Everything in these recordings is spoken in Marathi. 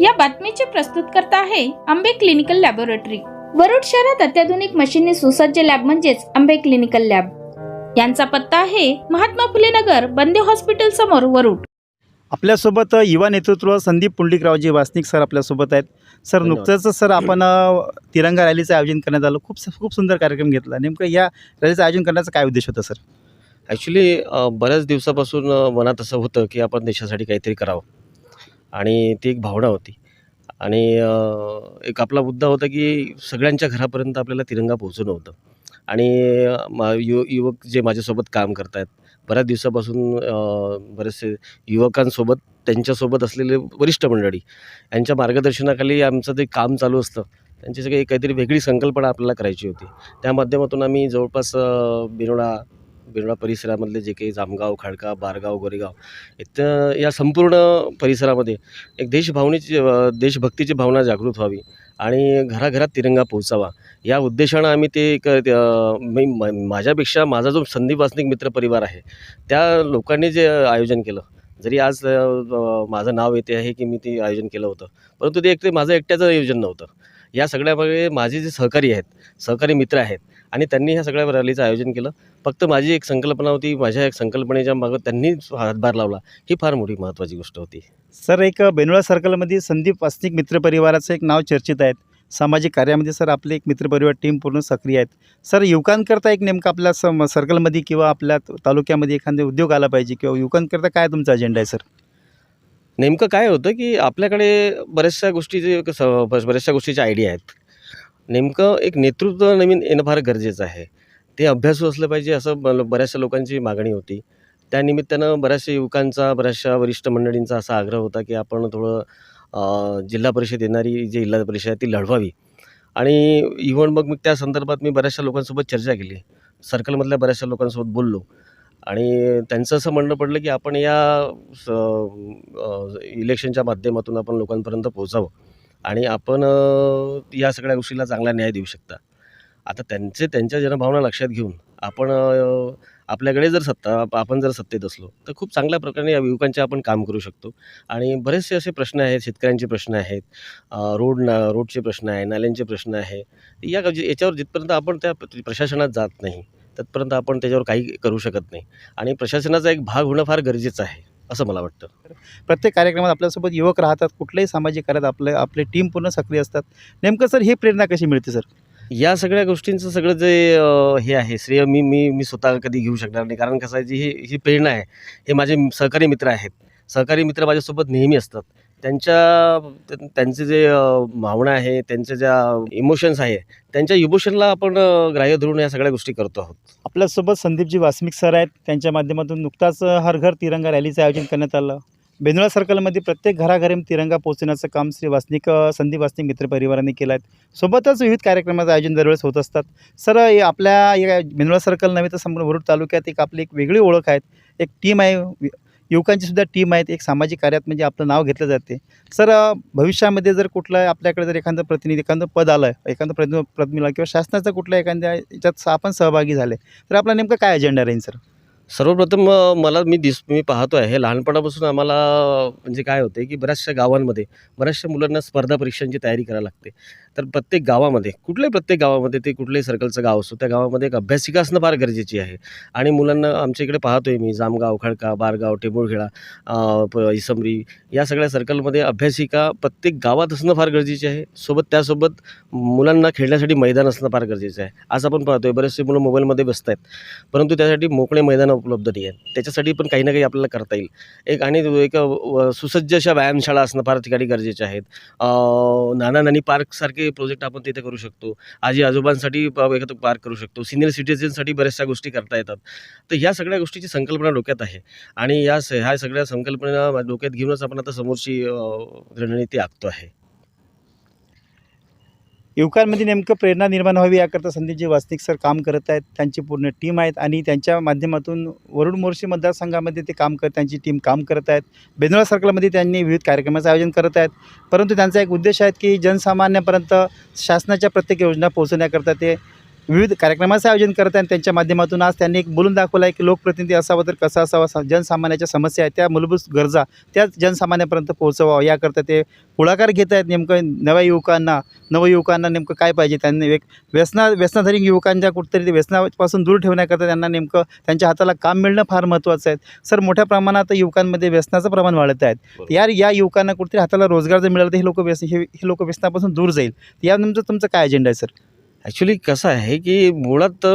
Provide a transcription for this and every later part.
या बातमीचे प्रस्तुत करता आहे आंबे क्लिनिकल लॅबोरेटरी. वरुड शहरात अत्याधुनिक मशीनने सुसज्ज लॅब म्हणजेच आंबे क्लिनिकल लॅब. यांचा पत्ता आहे महात्मा फुले नगर बंदे हॉस्पिटल समोर वरुड. आपल्यासोबत युवा नेतृत्व संदीप पुंडलिकरावजी वासनिक सर आपल्यासोबत आहेत. सर. नुकतंच सर आपण तिरंगा रॅलीचं आयोजन करण्यात आलं. खूप खूप सुंदर कार्यक्रम घेतला. नेमकं या रॅलीचं आयोजन करण्याचा काय उद्देश होता सर? ॲक्च्युली बऱ्याच दिवसापासून मनात असं होतं की आपण देशासाठी काहीतरी करावं. आणि ती एक भावना होती. आणि एक आपला मुद्दा होता की सगळ्यांच्या घरापर्यंत आपल्याला तिरंगा पोहोचवणं होतं. आणि मा यु युवक जे माझ्यासोबत काम करत आहेत बऱ्याच दिवसापासून बरेचसे युवकांसोबत त्यांच्यासोबत असलेले वरिष्ठ मंडळी यांच्या मार्गदर्शनाखाली आमचं जे काम चालू असतं त्यांची सगळी काहीतरी वेगळी संकल्पना आपल्याला करायची होती. त्या माध्यमातून आम्ही जवळपास बिरोडा बिरोडा परिसरामधले जे काही जामगाव खाडका बारगाव गोरेगाव इथं या संपूर्ण परिसरामध्ये एक देशभावनेची देशभक्तीची भावना जागृत व्हावी आणि घराघरात तिरंगा पोहोचावा. या उद्देशानं आम्ही ते एक मी म- माझ्यापेक्षा माझा जो संदीप वासनिक मित्र परिवार आहे त्या लोकांनी जे आयोजन केलं. जरी आज माझं नाव येते आहे की मी ते आयोजन केलं होतं परंतु ते एक ते माझं एकट्याचं आयोजन नव्हतं. या सगळ्यामध्ये माझे जे सहकारी आहेत सहकारी मित्र आहेत आणि त्यांनी ह्या सगळ्या रॅलीचं आयोजन केलं. फक्त माझी एक संकल्पना होती माझ्या एक संकल्पनेच्या मागं त्यांनी हातभार लावला. ही फार मोठी महत्त्वाची गोष्ट होती. सर एक बेनोळा सर्कलमध्ये संदीप वासनिक मित्रपरिवाराचं एक नाव चर्चित आहेत. सामाजिक कार्यामध्ये सर आपले एक मित्रपरिवार टीम पूर्ण सक्रिय आहेत. सर युवकांकरता एक नेमकं आपल्या सम सर्कलमध्ये किंवा आपल्या तालुक्यामध्ये एखादे उद्योग आला पाहिजे किंवा युवकांकरता काय तुमचा अजेंडा आहे सर? नेमकं काय होतं की आपल्याकडे बऱ्याचशा गोष्टीचे बऱ्याचशा गोष्टीचे आयडिया आहेत. नेमकं एक नेतृत्व नवीन येणं फार गरजेचं आहे. ते अभ्यासू असलं पाहिजे असं ब बऱ्याचशा लोकांची मागणी होती. त्यानिमित्तानं बऱ्याचशा युवकांचा बऱ्याचशा वरिष्ठ मंडळींचा असा आग्रह होता की आपण थोडं जिल्हा परिषद येणारी जी जिल्हा परिषद आहे ती लढवावी. आणि इव्हन मग मी त्या संदर्भात मी बऱ्याचशा लोकांसोबत चर्चा केली. सर्कलमधल्या बऱ्याचशा लोकांसोबत बोललो. आणि त्यांचं असं म्हणणं पडलं की आपण या स इलेक्शनच्या माध्यमातून आपण लोकांपर्यंत पोहोचावं. आणि आपण या सगळ्या गोष्टीला चांगला न्याय देऊ शकता. आता त्यांचे त्यांच्या जनभावना लक्षात घेऊन आपण आपल्याकडे जर सत्ता आप- आपण जर सत्तेत असलो तर खूप चांगल्या प्रकारे या युवकांचे आपण काम करू शकतो. आणि बरेचसे असे प्रश्न आहेत शेतकऱ्यांचे प्रश्न आहेत रोड ना रोडचे प्रश्न आहे नाल्यांचे प्रश्न आहे. या याच्यावर जिथपर्यंत आपण त्या प्रशासनात जात नाही तथपर्यंत आपण त्याच्यावर काही करू शकत नाही. आणि प्रशासनाचा एक भाग होणं फार गरजेचं आहे. असं मला वाटतं. प्रत्येक कार्यक्रमात आपल्यासोबत युवक राहतात कुठल्याही सामाजिक कार्यात आपले आपले टीम पूर्ण सक्रिय असतात. नेमकं सर ही प्रेरणा कशी मिळते सर? या सगळ्या गोष्टींचं सगळं जे हे आहे श्रेय मी मी मी स्वतः कधी घेऊ शकणार नाही. कारण कसं आहे जी ही ही प्रेरणा आहे हे माझे सहकारी मित्र आहेत. सहकारी मित्र माझ्यासोबत नेहमी असतात. त्यांच्या त्यांचे जे भावना आहे त्यांच्या ज्या इमोशन्स आहे त्यांच्या इमोशनला आपण ग्राह्य धरून या सगळ्या गोष्टी करतो आहोत. आपल्यासोबत संदीपजी वासमिक सर आहेत. त्यांच्या माध्यमातून नुकताच हर घर तिरंगा रॅलीचं आयोजन करण्यात आलं. बेंदुळा सर्कलमध्ये प्रत्येक घराघरी तिरंगा पोहोचण्याचं काम श्री वासनिक संदीप वासनिक मित्रपरिवाराने केलं आहे. सोबतच विविध कार्यक्रमाचं आयोजन दरवेळेस होत असतात. सर हे आपल्या या बेंदुळा सर्कल नव्हे तर संपूर्ण वरुड तालुक्यात एक आपली एक वेगळी ओळख आहे. एक टीम आहे युवकांची सुद्धा टीम आहेत. एक सामाजिक कार्यात म्हणजे आपलं नाव घेतलं जाते. सर भविष्यामध्ये जर कुठलं आपल्याकडे जर एखादं प्रतिनिधी एखादं पद आलं एखादं प्रतिनिधी प्रतिनिधीला किंवा शासनाचं कुठल्या एखाद्या याच्यात आपण सहभागी झाले तर आपला नेमकं काय अजेंडा राहील सर? सर्वप्रथम मला मी दिस मी पाहतो आहे लहानपणापासून आम्हाला म्हणजे काय होते की बऱ्याचशा गावांमध्ये बऱ्याचशा मुलांना स्पर्धा परीक्षांची तयारी करायला लागते. तर प्रत्येक गावामध्ये कुठल्याही प्रत्येक गावामध्ये ते कुठल्याही सर्कलचं गाव असो त्या गावामध्ये एक अभ्यासिका असणं फार गरजेची आहे. आणि मुलांना आमच्या इकडे पाहतो आहे मी जामगाव खडका बारगाव टेबुळखेळा प इसमरी या सगळ्या सर्कलमध्ये अभ्यासिका प्रत्येक गावात असणं फार गरजेचे आहे. सोबत त्यासोबत मुलांना खेळण्यासाठी मैदान असणं फार गरजेचं आहे. आज आपण आहे बरेचसे मुलं मोबाईलमध्ये बसत आहेत परंतु त्यासाठी मोकळे मैदान उपलब्ध नाही आहेत. त्याच्यासाठी पण काही ना काही आपल्याला करता येईल. एक आणि एक व- सुसज्ज अशा व्यायामशाळा असणं फार ठिकाणी गरजेचे आहेत. नाना नानी पार्कसारखे प्रोजेक्ट आपण तिथे करू शकतो. आजी आजोबांसाठी एखादं पार्क करू शकतो. सिनियर सिटीजनसाठी बऱ्याचशा गोष्टी करता येतात. तर ह्या सगळ्या गोष्टीची संकल्पना डोक्यात आहे. आणि या स ह्या सगळ्या संकल्पना डोक्यात घेऊनच आपण आता समोरची रणनीती आखतो आहे. युवकांमध्ये नेमकं प्रेरणा निर्माण व्हावी याकरता संदीपजी वासनिक सर काम करत आहेत. त्यांची पूर्ण टीम आहेत आणि त्यांच्या माध्यमातून वरुण मोर्शी मतदारसंघामध्ये ते काम करत त्यांची टीम काम करत आहेत. बेंदुळा सर्कलमध्ये त्यांनी विविध कार्यक्रमाचं आयोजन करत आहेत. परंतु त्यांचा एक उद्देश आहे की जनसामान्यापर्यंत शासनाच्या प्रत्येक योजना पोहोचवण्याकरता ते विविध कार्यक्रमाचं आयोजन करत आहे आणि त्यांच्या माध्यमातून आज त्यांनी एक बोलून दाखवलं आहे की लोकप्रतिनिधी असावा तर कसा असावा जनसामान्याच्या समस्या आहेत त्या मूलभूत गरजा त्या जनसामान्यापर्यंत पोहोचवावं. याकरता ते पुढाकार घेत आहेत नेमकं नव्या युवकांना नवयुवकांना नेमकं काय पाहिजे? त्यांनी एक व्यसना व्यसनाधारी युवकांच्या कुठेतरी ते व्यसनापासून दूर ठेवण्याकरता त्यांना नेमकं त्यांच्या हाताला काम मिळणं फार महत्त्वाचं आहे. सर मोठ्या प्रमाणात युवकांमध्ये व्यसनाचं प्रमाण वाढत आहेत बरोबर. या या युवकांना कुठेतरी हाताला रोजगार जर मिळाला तर हे लोक व्यस हे लोक व्यसनापासून दूर जाईल. या नंतर तुमचं काय अजेंडा आहे सर? ॲक्च्युली कसं आहे की मुळात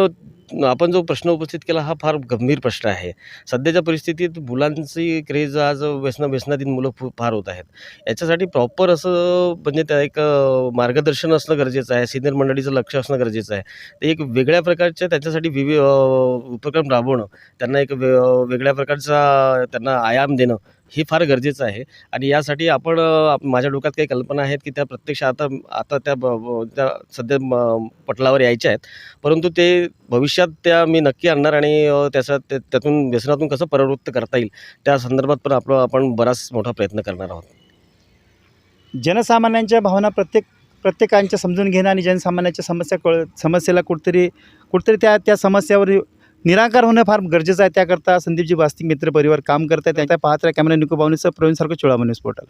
आपण जो प्रश्न उपस्थित केला हा फार गंभीर प्रश्न आहे. सध्याच्या परिस्थितीत मुलांची क्रेज आज व्यसन व्यसनाधीन मुलं फू फार होत आहेत. याच्यासाठी प्रॉपर असं म्हणजे त्या एक मार्गदर्शन असणं गरजेचं आहे सिनियर मंडळीचं लक्ष असणं गरजेचं आहे. ते एक वेगळ्या प्रकारच्या त्याच्यासाठी विवि उपक्रम राबवणं त्यांना एक वे वेगळ्या प्रकारचा त्यांना आयाम देणं हे फार गरजेचं आहे. आणि यासाठी आपण माझ्या डोक्यात काही कल्पना आहेत की त्या प्रत्यक्ष आता आता त्या ब- त्या सध्या म- पटलावर यायच्या आहेत. परंतु ते भविष्यात त्या मी नक्की आणणार आणि त्याचा त्या- त्यातून व्यसनातून कसं परावृत्त करता येईल त्या संदर्भात पण आपलं आपण बराच मोठा प्रयत्न करणार आहोत. जनसामान्यांच्या भावना प्रत्येक प्रत्येकांच्या समजून घेणं आणि जनसामान्यांच्या समस्या कळ समस्येला कुठतरी कुठतरी त्या त्या समस्यावर निराकार होणं फार गरजेचं आहे. त्याकरता संदीपजी वास्तिक मित्र परिवार काम करत आहे त्या पाहत राहा कॅमेरा निको प्रवीण सारखं चोळामणी पोर्टल.